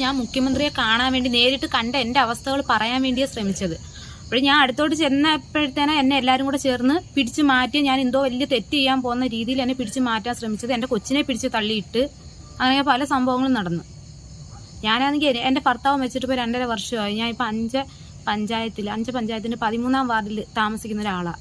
ഞാൻ മുഖ്യമന്ത്രിയെ കാണാൻ വേണ്ടി നേരിട്ട് കണ്ട എന്റെ അവസ്ഥകൾ പറയാൻ വേണ്ടിയാ ശ്രമിച്ചത്. അപ്പോൾ ഞാൻ അടുത്തോട്ട് ചെന്നപ്പോഴത്തേനെ എന്നെ എല്ലാവരും കൂടെ ചേർന്ന് പിടിച്ചു മാറ്റി ഞാൻ എന്തോ വലിയ തെറ്റ് ചെയ്യാൻ പോകുന്ന രീതിയിൽ എന്നെ പിടിച്ചു മാറ്റാൻ ശ്രമിച്ചത്. എന്റെ കൊച്ചിനെ പിടിച്ച് തള്ളിയിട്ട് അങ്ങനെ പല സംഭവങ്ങളും നടന്നു. ഞാനാണെങ്കിൽ എന്റെ ഭർത്താവ് വെച്ചിട്ട് ഇപ്പോൾ രണ്ടര വർഷമായി. ഞാൻ ഇപ്പോൾ അഞ്ച് പഞ്ചായത്തിൽ അഞ്ച് പഞ്ചായത്തിന്റെ പതിമൂന്നാം വാർഡിൽ താമസിക്കുന്ന ഒരാളാണ്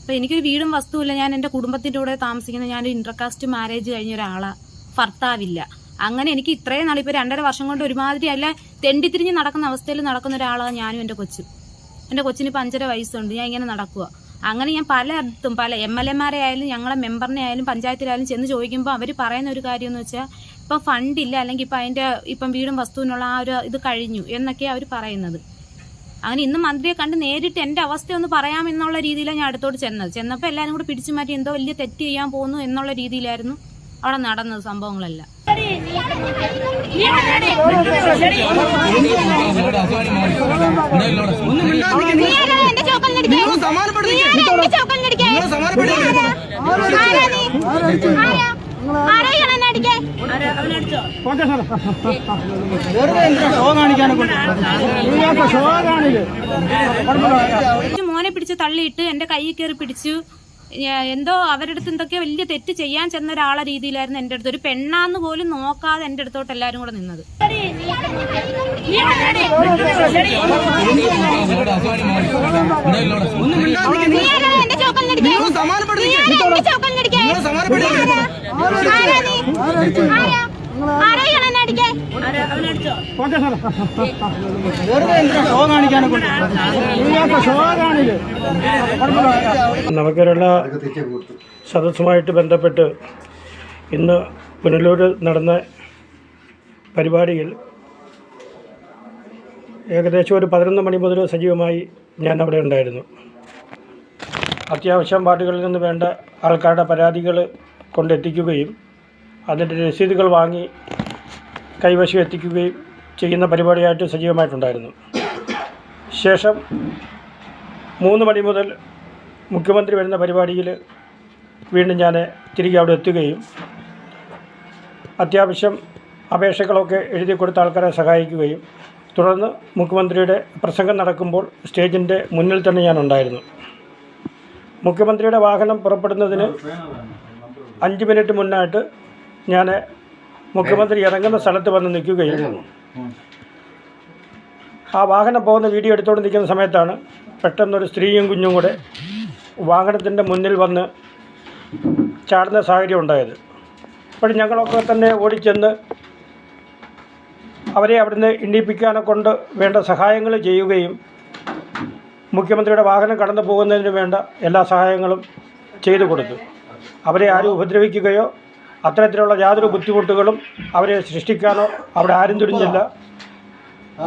അപ്പോൾ എനിക്കൊരു വീടും വസ്തുവില്ല ഞാൻ എന്റെ കുടുംബത്തിന്റെ കൂടെ താമസിക്കുന്ന ഞാനൊരു ഇന്റർകാസ്റ്റ് മാരേജ് കഴിഞ്ഞ ഒരാളാണ് ഭർത്താവില്ല. അങ്ങനെ എനിക്ക് ഇത്രയും നാൾ ഇപ്പോൾ രണ്ടര വർഷം കൊണ്ട് ഒരുമാതിരി അല്ല തെണ്ടിത്തിരിഞ്ഞ് നടക്കുന്ന അവസ്ഥയിൽ നടക്കുന്ന ഒരാളാണ് ഞാനും എന്റെ കൊച്ചും. എന്റെ കൊച്ചിന് ഇപ്പം അഞ്ചര വയസ്സുണ്ട്. ഞാൻ ഇങ്ങനെ നടക്കുക അങ്ങനെ ഞാൻ പലയിടത്തും പല എം എൽ എമാരെ ആയാലും ഞങ്ങളെ മെമ്പറിനെ ആയാലും പഞ്ചായത്തിലായാലും ചെന്ന് ചോദിക്കുമ്പോൾ അവർ പറയുന്ന ഒരു കാര്യം എന്ന് വെച്ചാൽ ഇപ്പം ഫണ്ടില്ല അല്ലെങ്കിൽ ഇപ്പം അതിന്റെ ഇപ്പം വീടും വസ്തുവിനുള്ള ആ ഒരു ഇത് കഴിഞ്ഞു എന്നൊക്കെയാണ് അവർ പറയുന്നത്. അങ്ങനെ ഇന്ന് മന്ത്രിയെ കണ്ട് നേരിട്ട് എന്റെ അവസ്ഥ ഒന്ന് പറയാമെന്നുള്ള രീതിയിലാണ് ഞാൻ അടുത്തോട്ട് ചെന്നത്. ചെന്നപ്പോൾ എല്ലാവരും കൂടെ പിടിച്ചു മാറ്റി എന്തോ വലിയ തെറ്റ് ചെയ്യാൻ പോകുന്നു എന്നുള്ള രീതിയിലായിരുന്നു അവിടെ നടന്നത് സംഭവങ്ങളെല്ലാം. മോനെ പിടിച്ച് തള്ളിയിട്ട് എന്റെ കൈ കയറി പിടിച്ചു. എന്തോ അവരുടെ അടുത്ത് എന്തൊക്കെയോ വലിയ തെറ്റ് ചെയ്യാൻ ചെന്ന ഒരാളെ രീതിയിലായിരുന്നു എന്റെ അടുത്ത്. ഒരു പെണ്ണാന്ന് പോലും നോക്കാതെ എന്റെ അടുത്തോട്ട് എല്ലാവരും കൂടെ നിന്നത്. നീയാരാ എന്റെ ചോക്കലിനടിക്കാൻ? നീയാരാ എന്റെ ചോക്കലിനടിക്കാൻ? നീയാരാ? ആരാ നീ? ആരാ? ആരാ ഇയാളെന്നെ അടിക്കാൻ? ഷോ കാണിക്കാനെ കൊണ്ട് ഷോ കാണില്ലേ നവകേരള സദസ്സുമായിട്ട് ബന്ധപ്പെട്ട് ഇന്ന് പുനലൂർ നടന്ന പരിപാടിയിൽ ഏകദേശം ഒരു പതിനൊന്ന് മണി മുതൽ സജീവമായി ഞാൻ അവിടെ ഉണ്ടായിരുന്നു അത്യാവശ്യം വാർഡുകളിൽ നിന്ന് വേണ്ട ആൾക്കാരുടെ പരാതികൾ കൊണ്ടെത്തിക്കുകയും അതിന്റെ രസീതുകൾ വാങ്ങി കൈവശം എത്തിക്കുകയും ചെയ്യുന്ന പരിപാടിയായിട്ട് സജീവമായിട്ടുണ്ടായിരുന്നു. ശേഷം മൂന്ന് മണി മുതൽ മുഖ്യമന്ത്രി വരുന്ന പരിപാടിയിൽ വീണ്ടും ഞാൻ തിരികെ അവിടെ എത്തുകയും അത്യാവശ്യം അപേക്ഷകളൊക്കെ എഴുതി കൊടുത്ത ആൾക്കാരെ സഹായിക്കുകയും തുടർന്ന് മുഖ്യമന്ത്രിയുടെ പ്രസംഗം നടക്കുമ്പോൾ സ്റ്റേജിന്റെ മുന്നിൽ തന്നെ ഞാൻ ഉണ്ടായിരുന്നു. മുഖ്യമന്ത്രിയുടെ വാഹനം പുറപ്പെടുന്നതിന് അഞ്ച് മിനിറ്റ് മുന്നായിട്ട് ഞാൻ മുഖ്യമന്ത്രി ഇറങ്ങുന്ന സ്ഥലത്ത് വന്ന് നിൽക്കുകയായിരുന്നു ആ വാഹനം പോകുന്ന വീഡിയോ എടുത്തുകൊണ്ട് നിൽക്കുന്ന സമയത്താണ് പെട്ടെന്നൊരു സ്ത്രീയും കുഞ്ഞും കൂടെ വാഹനത്തിന്റെ മുന്നിൽ വന്ന് ചാടുന്ന സാഹചര്യം ഉണ്ടായത്. അപ്പോൾ ഞങ്ങളൊക്കെ തന്നെ ഓടിച്ചെന്ന് അവരെ അവിടുന്ന് ഇണ്ടിപ്പിക്കാനെ കൊണ്ട് വേണ്ട സഹായങ്ങൾ ചെയ്യുകയും മുഖ്യമന്ത്രിയുടെ വാഹനം കടന്നു പോകുന്നതിന് വേണ്ട എല്ലാ സഹായങ്ങളും ചെയ്തു കൊടുത്തു. അവരെ ആരും ഉപദ്രവിക്കുകയോ അത്തരത്തിലുള്ള യാതൊരു ബുദ്ധിമുട്ടുകളും അവരെ സൃഷ്ടിക്കാനോ അവിടെ ആരും തുടിഞ്ഞില്ല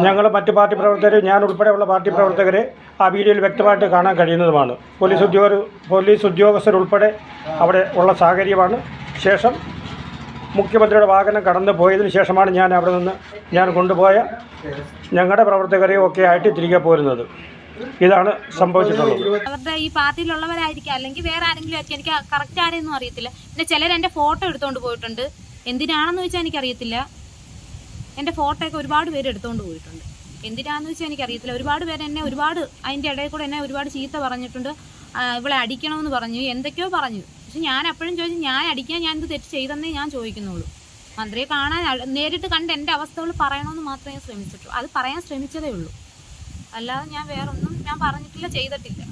ഞങ്ങൾ മറ്റ് പാർട്ടി പ്രവർത്തകർ ഞാൻ ഉൾപ്പെടെയുള്ള പാർട്ടി പ്രവർത്തകരെ ആ വീഡിയോയിൽ വ്യക്തമായിട്ട് കാണാൻ കഴിയുന്നതുമാണ്. പോലീസ് ഉദ്യോഗ പോലീസ് ഉദ്യോഗസ്ഥരുൾപ്പെടെ അവിടെ ഉള്ള സാഹചര്യമാണ്. ശേഷം മുഖ്യമന്ത്രിയുടെ വാഹനം കടന്നു പോയതിന് ശേഷമാണ് ഞാൻ അവിടെ നിന്ന് ഞാൻ കൊണ്ടുപോയ ഞങ്ങളുടെ പ്രവർത്തകരെയും ഒക്കെ ആയിട്ട് തിരികെ പോരുന്നത്. ഇതാണ് സംഭവിച്ചിട്ടുള്ളത്. അവരുടെ ഈ പാർട്ടിയിലുള്ളവരായിരിക്കാം. അല്ലെങ്കിൽ വേറെ ആരെങ്കിലും ആയിരിക്കും. എനിക്ക് കറക്റ്റ് ആരെയൊന്നും അറിയത്തില്ല. പിന്നെ ചിലർ എന്റെ ഫോട്ടോ എടുത്തുകൊണ്ട് പോയിട്ടുണ്ട്. എന്തിനാണെന്ന് വെച്ചാൽ എനിക്കറിയത്തില്ല. എന്റെ ഫോട്ടോ ഒക്കെ ഒരുപാട് പേര് എടുത്തുകൊണ്ട് പോയിട്ടുണ്ട്. എന്തിനാണെന്ന് വെച്ചാൽ എനിക്കറിയത്തില്ല. ഒരുപാട് പേര് എന്നെ ഒരുപാട് അതിന്റെ ഇടയിൽ കൂടെ എന്നെ ഒരുപാട് ചീത്ത പറഞ്ഞിട്ടുണ്ട്. ഇവളെ അടിക്കണമെന്ന് പറഞ്ഞു. എന്തൊക്കെയോ പറഞ്ഞു. പക്ഷെ ഞാൻ എപ്പോഴും ചോദിച്ചു ഞാൻ അടിക്കാൻ ഞാൻ ഇത് തെറ്റ് ചെയ്തെന്നേ ഞാൻ ചോദിക്കുന്നുള്ളൂ. മന്ത്രിയെ കാണാൻ നേരിട്ട് കണ്ട് എന്റെ അവസ്ഥകൾ പറയണമെന്ന് മാത്രമേ ശ്രമിച്ചിട്ടുള്ളൂ. അത് പറയാൻ ശ്രമിച്ചതേ ഉള്ളൂ. അല്ലാതെ ഞാൻ വേറൊന്നും ഞാൻ പറഞ്ഞിട്ടില്ല ചെയ്തിട്ടില്ല.